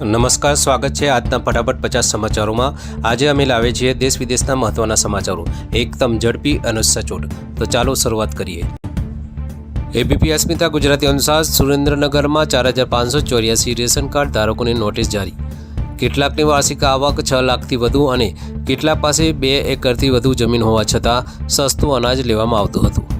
નમસ્કાર, સ્વાગત છે આજના ફટાફટ પચાસ સમાચારોમાં. આજે અમે લાવીએ છીએ દેશ વિદેશના મહત્વના સમાચારો. એકદમ ઝડપી અને સચોટ. તો ચાલો શરૂઆત કરીએ. એબીપી અસ્મિતા ગુજરાતી અનુસાર સુરેન્દ્રનગરમાં ચાર હજાર પાંચસો ચોર્યાસી રેશન કાર્ડ ધારકોને નોટિસ જારી. કેટલાકની વાર્ષિક આવક છ લાખથી વધુ અને કેટલાક પાસે બે એકરથી વધુ જમીન હોવા છતાં સસ્તું અનાજ લેવામાં આવતું હતું.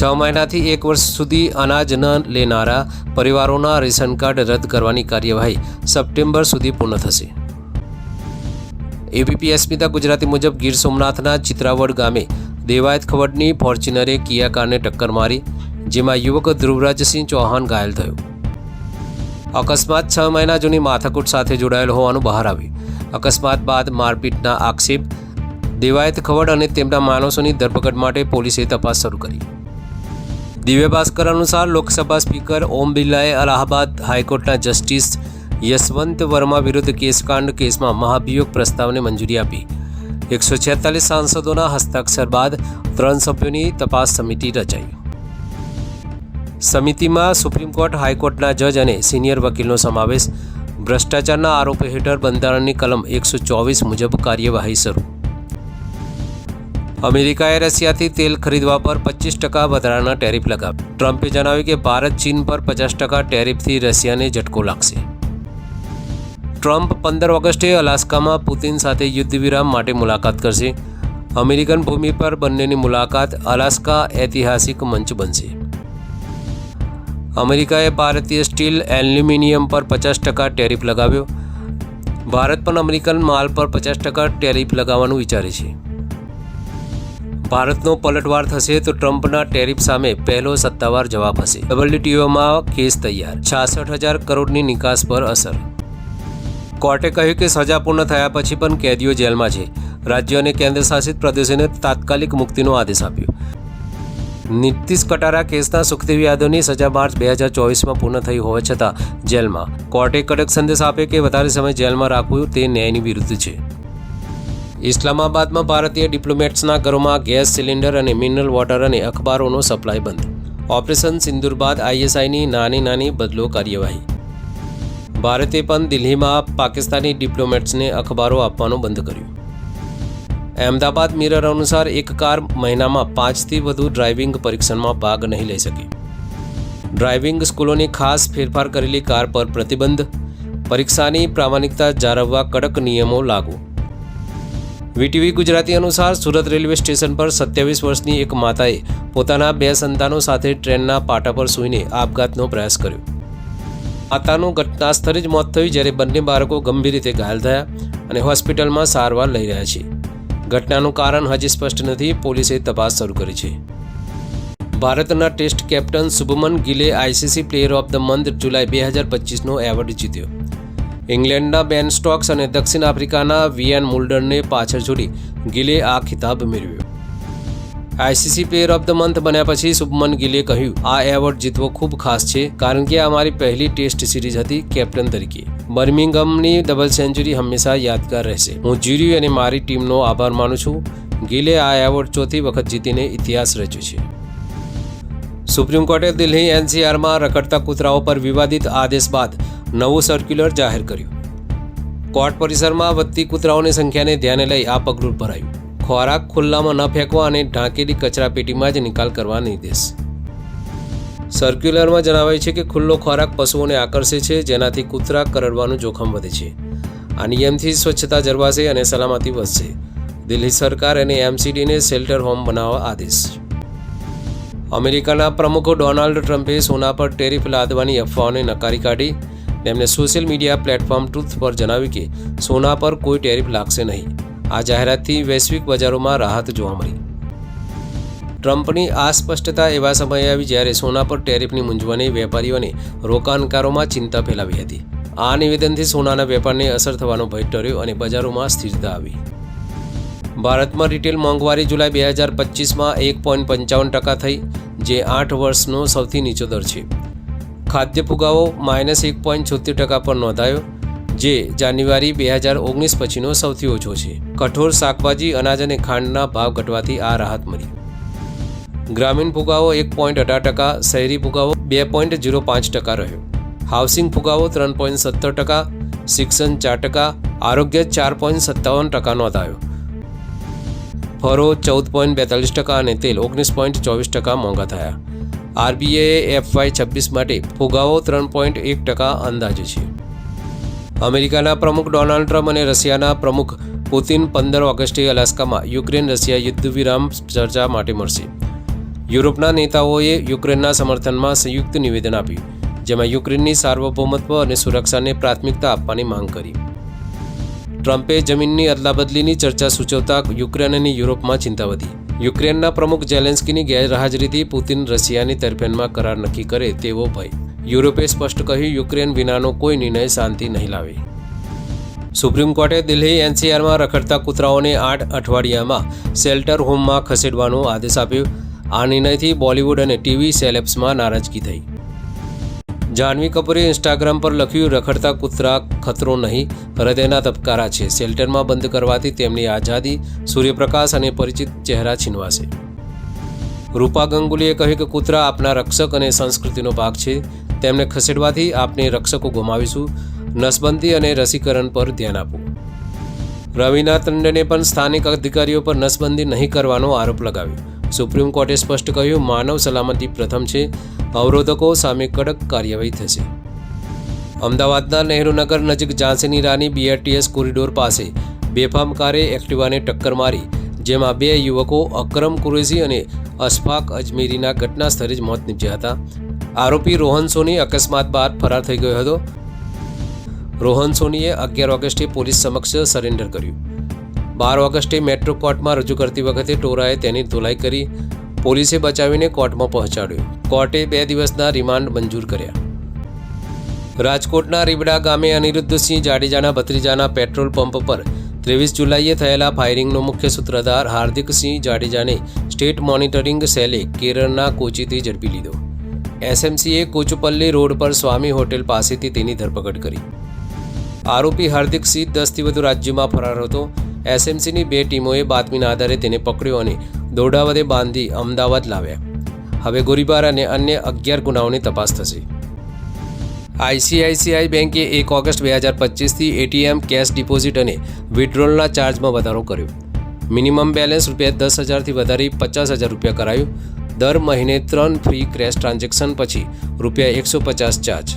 છ મહિનાથી એક વર્ષ સુધી અનાજ ન લેનારા પરિવારોના રેશન કાર્ડ રદ કરવાની કાર્યવાહી સપ્ટેમ્બર સુધી પૂર્ણ થશે. એબીપી અસ્મિતા ગુજરાતી મુજબ ગીર સોમનાથના ચિત્રાવડ ગામે દેવાયત ખવડની ફોર્ચ્યુનરે કિયા કારને ટક્કર મારી, જેમાં યુવક ધ્રુવરાજસિંહ ચૌહાણ ઘાયલ થયો. અકસ્માત છ મહિના જૂની માથાકૂટ સાથે જોડાયેલ હોવાનું બહાર આવ્યું. અકસ્માત બાદ મારપીટના આક્ષેપ દેવાયત ખવડ અને તેમના માણસોની ધરપકડ માટે પોલીસે તપાસ શરૂ કરી. દિવ્ય ભાસ્કર અનુસાર લોકસભા સ્પીકર ઓમ બિરલાએ અલ્હાબાદ હાઈકોર્ટના જસ્ટિસ યશવંત વર્મા વિરુદ્ધ કેસકાંડ કેસમાં મહાભિયોગ પ્રસ્તાવને મંજૂરી આપી. એકસો છેતાલીસ સાંસદોના હસ્તાક્ષર બાદ ત્રણ સભ્યોની તપાસ સમિતિ રચાઈ. સમિતિમાં સુપ્રીમ કોર્ટ, હાઈકોર્ટના જજ અને સિનિયર વકીલનો સમાવેશ. ભ્રષ્ટાચારના આરોપ હેઠળ બંધારણની કલમ એકસો ચોવીસ મુજબ કાર્યવાહી શરૂ. અમેરિકાએ રશિયાથી તેલ ખરીદવા પર પચીસ ટકા વધારાના ટેરિફ લગાવ્યા. ટ્રમ્પે જણાવ્યું કે ભારત ચીન પર પચાસ ટકા ટેરિફથી રશિયાને ઝટકો લાગશે. ટ્રમ્પ પંદર ઓગસ્ટે અલાસ્કામાં પુતિન સાથે યુદ્ધ વિરામ માટે મુલાકાત કરશે. અમેરિકન ભૂમિ પર બંનેની મુલાકાત અલાસ્કા ઐતિહાસિક મંચ બનશે. અમેરિકાએ ભારતીય સ્ટીલ એલ્યુમિનિયમ પર પચાસ ટકા ટેરિફ લગાવ્યો. ભારત પણ અમેરિકન માલ પર પચાસ ટકા ટેરિફ લગાવવાનું વિચારે છે. ભારતનો પલટવાર થશે તો ટ્રમ્પના ટેરિફ સામે પહેલો સત્તાવાર જવાબ હશે. ડબલ્યુટીઓમાં કેસ તૈયાર. છાસઠ હજાર કરોડની નિકાસ પર અસર. કોર્ટે કહ્યું કે સજા પૂર્ણ થયા પછી પણ કેદીઓ જેલમાં છે. રાજ્ય અને કેન્દ્ર શાસિત પ્રદેશોને તાત્કાલિક મુક્તિનો આદેશ આપ્યો. નીતિશ કટારા કેસના સુખદેવ યાદવની સજા માર્ચ બે હજાર ચોવીસમાં પૂર્ણ થઈ હોવા છતાં જેલમાં. કોર્ટે કડક સંદેશ આપ્યો કે વધારે સમય જેલમાં રાખવું તે ન્યાયની વિરુદ્ધ છે. ઇસ્લામાબાદમાં ભારતીય ડિપ્લોમેટ્સના ઘરોમાં ગેસ સિલિન્ડર અને મિનરલ વોટર અને અખબારોનો સપ્લાય બંધ. ઓપરેશન સિંદુર બાદ આઈએસઆઈની નાની નાની બદલો કાર્યવાહી. ભારતે પણ દિલ્હીમાં પાકિસ્તાની ડિપ્લોમેટ્સને અખબારો આપવાનું બંધ કર્યું. અમદાવાદ મિરર અનુસાર એક કાર મહિનામાં પાંચથી વધુ ડ્રાઇવિંગ પરીક્ષણમાં ભાગ નહીં લઈ શકે. ડ્રાઇવિંગ સ્કૂલોની ખાસ ફેરફાર કરેલી કાર પર પ્રતિબંધ. પરીક્ષાની પ્રામાણિકતા જાળવવા કડક નિયમો લાગુ. વીટીવી ગુજરાતી અનુસાર સુરત રેલવે સ્ટેશન પર સત્યાવીસ વર્ષની એક માતાએ પોતાના બે સંતાનો સાથે ટ્રેનના પાટા પર સૂઈને આપઘાતનો પ્રયાસ કર્યો. માતાનું ઘટના સ્થળે જ મોત થયું જ્યારે બંને બાળકો ગંભીર રીતે ઘાયલ થયા અને હોસ્પિટલમાં સારવાર લઈ રહ્યા છે. ઘટનાનું કારણ હજી સ્પષ્ટ નથી, પોલીસે તપાસ શરૂ કરી છે. ભારતના test captain Shubman ગિલે ICC player of the month જુલાઈ બે હજાર પચીસનો એવોર્ડ જીત્યો. ઇંગ્લેન્ડના બેન સ્ટોક્સ અને દક્ષિણ આફ્રિકાના વિયાન મુલ્ડરને પાછળ છોડી ગિલે આ ખિતાબ મેળવ્યો. ICC player of the month બન્યા પછી શુભમન ગિલે કહ્યું, આ એવોર્ડ જીતવો ખૂબ ખાસ છે, કારણ કે આ મારી પહેલી ટેસ્ટ સિરીઝ હતી કેપ્ટન તરીકે. બર્મિંગમની ડબલ સેન્ચુરી હંમેશા યાદગાર રહેશે. હું જ્યુરી અને મારી ટીમનો આભાર માનું છું. ગિલે આ એવોર્ડ ચોથી વખત જીતીને ઇતિહાસ રચ્યો છે. સુપ્રીમ કોર્ટે દિલ્હી એનસીઆરમાં રખડતા કૂતરાઓ પર વિવાદિત આદેશ બાદ નવું સર્ક્યુલર જાહેર કર્યું. કોર્ટ પરિસરમાં વધતી કૂતરાઓની સંખ્યાને ધ્યાને લઈ આ પગલું ભરાયું. ખોરાક ખુલ્લામાં ન ફેંકવા અને ઢાંકેલી કચરાપેટીમાં જ નિકાલ કરવા નિર્દેશ. સર્ક્યુલરમાં જણાવાયું છે કે ખુલ્લો ખોરાક પશુઓને આકર્ષે છે, જેનાથી કૂતરા કરડવાનું જોખમ વધે છે. આ નિયમથી સ્વચ્છતા જળવાશે અને સલામતી વધશે. દિલ્હી સરકાર અને એમસીડીને શેલ્ટર હોમ બનાવવા આદેશ. અમેરિકાના પ્રમુખ ડોનાલ્ડ ટ્રમ્પે સોના પર ટેરિફ લાદવાની અફવાઓને નકારી કાઢી. તેમણે સોશિયલ મીડિયા પ્લેટફોર્મ ટ્રુથ પર જણાવ્યું કે સોના પર કોઈ ટેરિફ લાગશે નહીં. આ જાહેરાતથી વૈશ્વિક બજારોમાં રાહત જોવા મળી. ટ્રમ્પની આ સ્પષ્ટતા એવા સમયે આવી જ્યારે સોના પર ટેરિફની મૂંઝવણી વેપારીઓને રોકાણકારોમાં ચિંતા ફેલાવી હતી. આ નિવેદનથી સોનાના વેપારને અસર થવાનો ભય ટર્યો અને બજારોમાં સ્થિરતા આવી. ભારતમાં રિટેલ મોંઘવારી જુલાઈ બે હજાર પચીસમાં એક પોઈન્ટ પંચાવન ટકા થઈ, જે આઠ વર્ષનો સૌથી નીચો દર છે. ખાદ્ય ફુગાવો માઇનસ એક પોઈન્ટ છોતેર ટકા પર નોંધાયો, જે જાન્યુઆરી બે હજાર ઓગણીસ પછીનો સૌથી ઓછો છે. કઠોર શાકભાજી, અનાજ અને ખાંડના ભાવ ઘટવાથી આ રાહત મળી. ગ્રામીણ ફુગાવો એક પોઈન્ટ અઢાર ટકા, શહેરી ફુગાવો બે પોઈન્ટ ઝીરો પાંચ ટકા રહ્યો. હાઉસિંગ ફુગાવો ત્રણ પોઈન્ટ સત્તર ટકા, શિક્ષણ ચાર ટકા, આરોગ્ય ચાર પોઈન્ટ સત્તાવન ટકા નોંધાયો. ફરો ચૌદ પોઈન્ટ બેતાલીસ ટકા અને તેલ ઓગણીસ પોઈન્ટ ચોવીસ ટકા મોંઘા થયા. આરબીઆઈએ એફવાય છવ્વીસ માટે ફુગાવો ત્રણ પોઈન્ટ એક ટકા અંદાજે છે. અમેરિકાના પ્રમુખ ડોનાલ્ડ ટ્રમ્પ અને રશિયાના પ્રમુખ પુતિન પંદર ઓગસ્ટે અલાસ્કામાં યુક્રેન રશિયા યુદ્ધ વિરામ ચર્ચા માટે મળશે. યુરોપના નેતાઓએ યુક્રેનના સમર્થનમાં સંયુક્ત નિવેદન આપ્યું, જેમાં યુક્રેનની સાર્વભૌમત્વ અને સુરક્ષાને પ્રાથમિકતા આપવાની માંગ કરી. ટ્રમ્પે જમીનની અદલાબદલીની ચર્ચા સૂચવતા યુક્રેન અને યુરોપમાં ચિંતા વધી. યુક્રેનના પ્રમુખ ઝેલેન્સ્કીની ગેરહાજરીથી પુતિન રશિયાની તરફેણમાં કરાર નક્કી કરે તેવો ભય. યુરોપે સ્પષ્ટ કહ્યું, યુક્રેન વિનાનો કોઈ નિર્ણય શાંતિ નહીં લાવે. સુપ્રીમ કોર્ટે દિલ્હી એનસીઆરમાં રખડતા કૂતરાઓને આઠ અઠવાડિયામાં શેલ્ટર હોમમાં ખસેડવાનો આદેશ આપ્યો. આ નિર્ણયથી બોલિવૂડ અને ટીવી સેલેબ્સમાં નારાજગી થઈ. જાહ્નવી કપૂરે ઇન્સ્ટાગ્રામ પર લખ્યું, રખડતા કૂતરા ખતરો નહીં, હૃદયના ધબકારા છે. શેલ્ટરમાં બંધ કરવાથી તેમની આઝાદી, સૂર્યપ્રકાશ અને પરિચિત ચહેરા છીનવાશે. રૂપા ગંગુલીએ કહ્યું કે, કૂતરા આપના રક્ષક અને સંસ્કૃતિનો ભાગ છે. તેમને ખસેડવાથી આપને રક્ષકો ગુમાવીશું. નસબંધી અને રસીકરણ પર ધ્યાન આપો. રવિના તંડને પણ સ્થાનિક અધિકારીઓ પર નસબંધી નહીં કરવાનો આરોપ લગાવ્યો. સુપ્રીમ કોર્ટે સ્પષ્ટ કહ્યું માનવ સલામતી પ્રથમ છે, અવરોધકો સામે કડક કાર્યવાહી થશે. અમદાવાદના નહેરુનગર નજીક ઝાંસીની રાની બીઆરટીએસ કોરિડોર પાસે બેફામ કારે એક્ટિવાને ટક્કર મારી, જેમાં બે યુવકો અકરમ કુરેશી અને અશફાક અજમેરીના ઘટના સ્થળે જ મોત નીપજ્યા હતા. આરોપી રોહન સોની અકસ્માત બાદ ફરાર થઈ ગયો હતો. રોહન સોનીએ અગિયાર ઓગસ્ટે પોલીસ સમક્ષ સરેન્ડર કર્યું. બાર ઓગસ્ટે મેટ્રો કોર્ટમાં રજૂ કરતી વખતે ટોરાએ તેની ધોલાઈ કરી પોલીસે બચાવીને કોર્ટમાં પહોંચાડ્યો. કોર્ટે બે દિવસના રિમાન્ડ મંજૂર કર્યા. રાજકોટના રીબડા ગામે અનિરુદ્ધસિંહ જાડેજાના ભત્રીજાના પેટ્રોલ પંપ પર ત્રેવીસ જુલાઈએ થયેલા ફાયરિંગનો મુખ્ય સૂત્રધાર હાર્દિકસિંહ જાડેજાને સ્ટેટ મોનિટરિંગ સેલે કેરળના કોચીથી ઝડપી લીધો. એસએમસીએ કોચુપલ્લી રોડ પર સ્વામી હોટેલ પાસેથી તેની ધરપકડ કરી. આરોપી હાર્દિકસિંહ દસથી વધુ રાજ્યોમાં ફરાર હતો. એસએમસીની બે ટીમોએ બાતમીના આધારે તેને પકડ્યો અને દોડાવદે બાંધી અમદાવાદ લાવ્યા. હવે ગોળીબાર અને અન્ય અગિયાર ગુનાઓની તપાસ થશે. આઈસીઆઈસીઆઈ બેંકે એક ઓગસ્ટ બે હજાર પચીસથી એટીએમ કેશ ડિપોઝિટ અને વિડ્રોલના ચાર્જમાં વધારો કર્યો. મિનિમમ બેલેન્સ રૂપિયા દસ હજારથી વધારી પચાસ હજાર રૂપિયા કરાયું. દર મહિને ત્રણ ફ્રી ક્રેશ ટ્રાન્ઝેક્શન પછી રૂપિયા એકસો પચાસ ચાર્જ.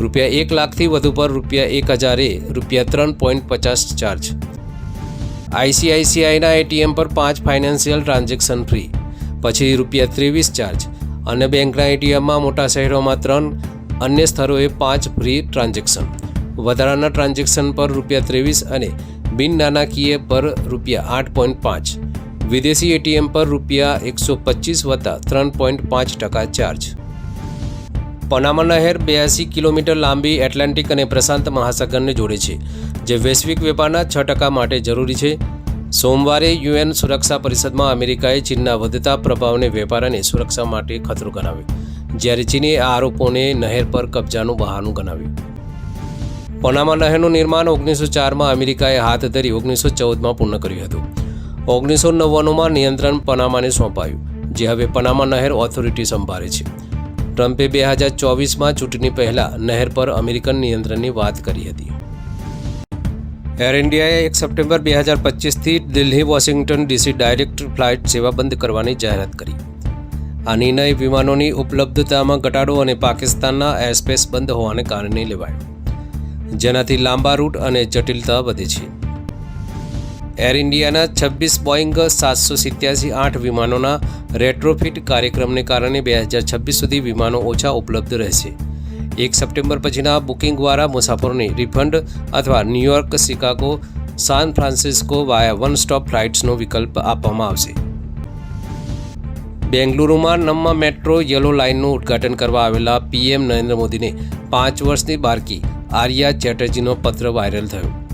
રૂપિયા એક લાખથી વધુ પર રૂપિયા એક હજારે રૂપિયા ત્રણ પોઈન્ટ પચાસ ચાર્જ. આઈસીઆઈસીઆઈના એટીએમ પર પાંચ ફાઇનાન્શિયલ ટ્રાન્ઝેક્શન ફ્રી, પછી રૂપિયા ત્રેવીસ ચાર્જ, અને બેંકના એટીએમમાં મોટા શહેરોમાં ત્રણ, અન્ય સ્થળોએ પાંચ ફ્રી ટ્રાન્ઝેક્શન. વધારાના ટ્રાન્ઝેક્શન પર રૂપિયા ત્રેવીસ અને બિન નાણાકીય પર રૂપિયા આઠ પોઈન્ટ પાંચ. વિદેશી એટીએમ પર રૂપિયા એકસો પચીસ વત્તા ત્રણ પોઈન્ટ પાંચ ટકા ચાર્જ. પનામા નહેર બ્યાસી કિલોમીટર લાંબી એટલાન્ટિક અને પ્રશાંત મહાસાગરને જોડે છે, જે વૈશ્વિક વેપારના છ ટકા માટે જરૂરી છે. સોમવારે યુએન સુરક્ષા પરિષદમાં અમેરિકાએ ચીનના વધતા પ્રભાવને વેપાર અને સુરક્ષા માટે ખતરો ગણાવ્યો, જ્યારે ચીને આ આરોપોને નહેર પર કબજાનું બહાનું ગણાવ્યું. પનામા નહેરનું નિર્માણ ઓગણીસો ચારમાં અમેરિકાએ હાથ ધરી ઓગણીસો ચૌદમાં પૂર્ણ કર્યું હતું. ઓગણીસો નવ્વાણુંમાં નિયંત્રણ પનામાને સોંપાયું, જે હવે પનામા નહેર ઓથોરિટી સંભાળે છે. ટ્રમ્પે બે હજાર ચોવીસમાં ચૂંટણી પહેલા નહેર પર અમેરિકન નિયંત્રણની વાત કરી હતી. એર ઇન્ડિયાએ એક સપ્ટેમ્બર બે હજાર પચીસથી Delhi, Washington DC direct flight સેવા બંધ કરવાની જાહેરાત કરી. આ નિર્ણય વિમાનોની ઉપલબ્ધતામાં ઘટાડો અને પાકિસ્તાનના એરસ્પેસ બંધ હોવાને કારણે લેવાયો. જેનાથી લાંબા રૂટ અને જટિલતા વધે છે. એર ઇન્ડિયાના છવ્વીસ બોઈંગ સાતસો સિત્યાસી આઠ વિમાનોના રેટ્રોફિટ કાર્યક્રમને કારણે બે હજાર છવ્વીસ સુધી વિમાનો ઓછા ઉપલબ્ધ રહેશે. એક સપ્ટેમ્બર પછીના બુકિંગ દ્વારા મુસાફરોને રિફંડ અથવા New York, Chicago, San Francisco via one stop ફ્લાઇટ્સનો વિકલ્પ આપવામાં આવશે. બેંગલુરુમાં નમ્મા મેટ્રો યલો લાઇનનું ઉદ્ઘાટન કરવા આવેલા પીએમ નરેન્દ્ર મોદીને પાંચ વર્ષની બાળકી આર્યા ચેટર્જીનો પત્ર વાયરલ થયો.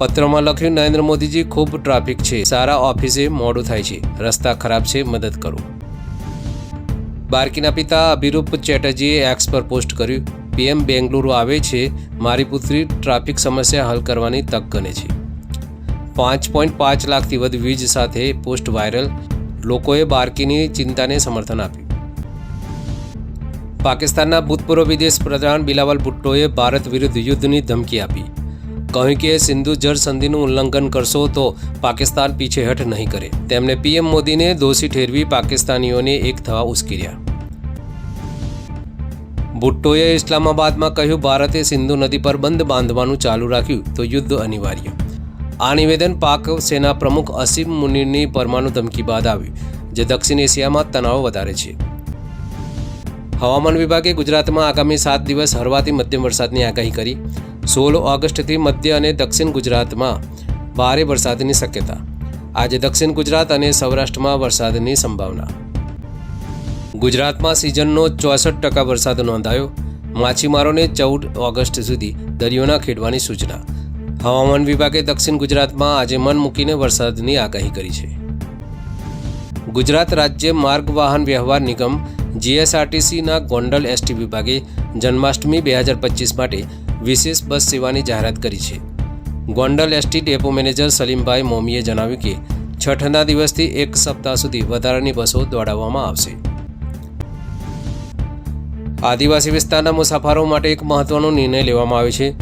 પત્રમાં લખ્યું, નરેન્દ્ર મોદીજી, ખૂબ ટ્રાફિક છે. સારા ઓફિસે મોડું થાય છે. રસ્તા ખરાબ છે. મદદ કરો. બાળકીના પિતા અભિરૂપ ચેટર્જીએ એક્સ પર પોસ્ટ કર્યું, પીએમ બેંગલુરુ આવે છે. મારી પુત્રી ટ્રાફિક સમસ્યા હલ કરવાની તક ગણે છે. પાંચ પોઈન્ટ પાંચ લાખથી વધુ વીજ સાથે પોસ્ટ વાયરલ, લોકોએ બાળકીની ચિંતાને સમર્થન આપ્યું. પાકિસ્તાનના ભૂતપૂર્વ વિદેશ પ્રધાન બિલાવલ ભુટ્ટોએ ભારત વિરુદ્ધ યુદ્ધની ધમકી આપી. કહ્યું કે સિંધુ જળ સંધિનું ઉલ્લંઘન કરશો તો પાકિસ્તાન પીછેહઠ નહીં કરે. તેમણે પીએમ મોદીને દોષી ઠેરવી પાકિસ્તાનીઓને એક થવા ઉશ્કેર્યા. ભુટ્ટોએ ઇસ્લામાબાદમાં કહ્યું, ભારતે સિંધુ નદી પર બંધ બાંધવાનું ચાલુ રાખ્યું, તો યુદ્ધ અનિવાર્ય. આ નિવેદન પાક સેના પ્રમુખ અસીમ મુનિરની પરમાણુ ધમકી બાદ આવ્યું, જે દક્ષિણ એશિયામાં તણાવ વધારે છે. હવામાન વિભાગે ગુજરાતમાં આગામી સાત દિવસ હળવાથી મધ્યમ વરસાદની આગાહી કરી. સોળ ઓગસ્ટથી મધ્ય અને દક્ષિણ ગુજરાતમાં ભારે વરસાદની શક્યતા. આજે દક્ષિણ ગુજરાત અને સૌરાષ્ટ્રમાં વરસાદની સંભાવના. ગુજરાતમાં સિઝનનો ચોસઠ ટકા વરસાદ નોંધાયો. માછીમારોને ચૌદ ઓગસ્ટ સુધી દરિયોના ખેડવાની સૂચના. હવામાન વિભાગે દક્ષિણ ગુજરાતમાં આજે મન મૂકીને વરસાદની આગાહી કરી છે. ગુજરાત રાજ્ય માર્ગ વાહન વ્યવહાર નિગમ, જીએસઆરટીસીના ગોંડલ એસટી વિભાગે જન્માષ્ટમી બે હજાર પચીસ માટે વિશેષ બસ સેવાની જાહેરાત કરી છે. Gondal ST depot manager Salimbhai મોમીએ જણાવ્યું કે, છઠ્ઠના દિવસથી એક સપ્તાહ સુધી વધારાની બસો દોડાવવામાં આવશે. આદિવાસી વિસ્તારના મુસાફરો માટે એક મહત્વનો નિર્ણય લેવામાં આવ્યો છે.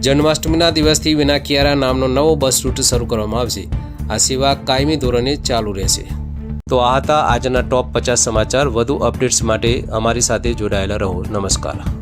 જન્માષ્ટમીના દિવસથી વિનાકિયારા નામનો નવો બસ રૂટ શરૂ કરવામાં આવશે. આ સેવા કાયમી ધોરણે ચાલુ રહેશે. તો આ હતા આજના ટોપ પચાસ સમાચાર. વધુ અપડેટ્સ માટે અમારી સાથે જોડાયેલા રહો. નમસ્કાર.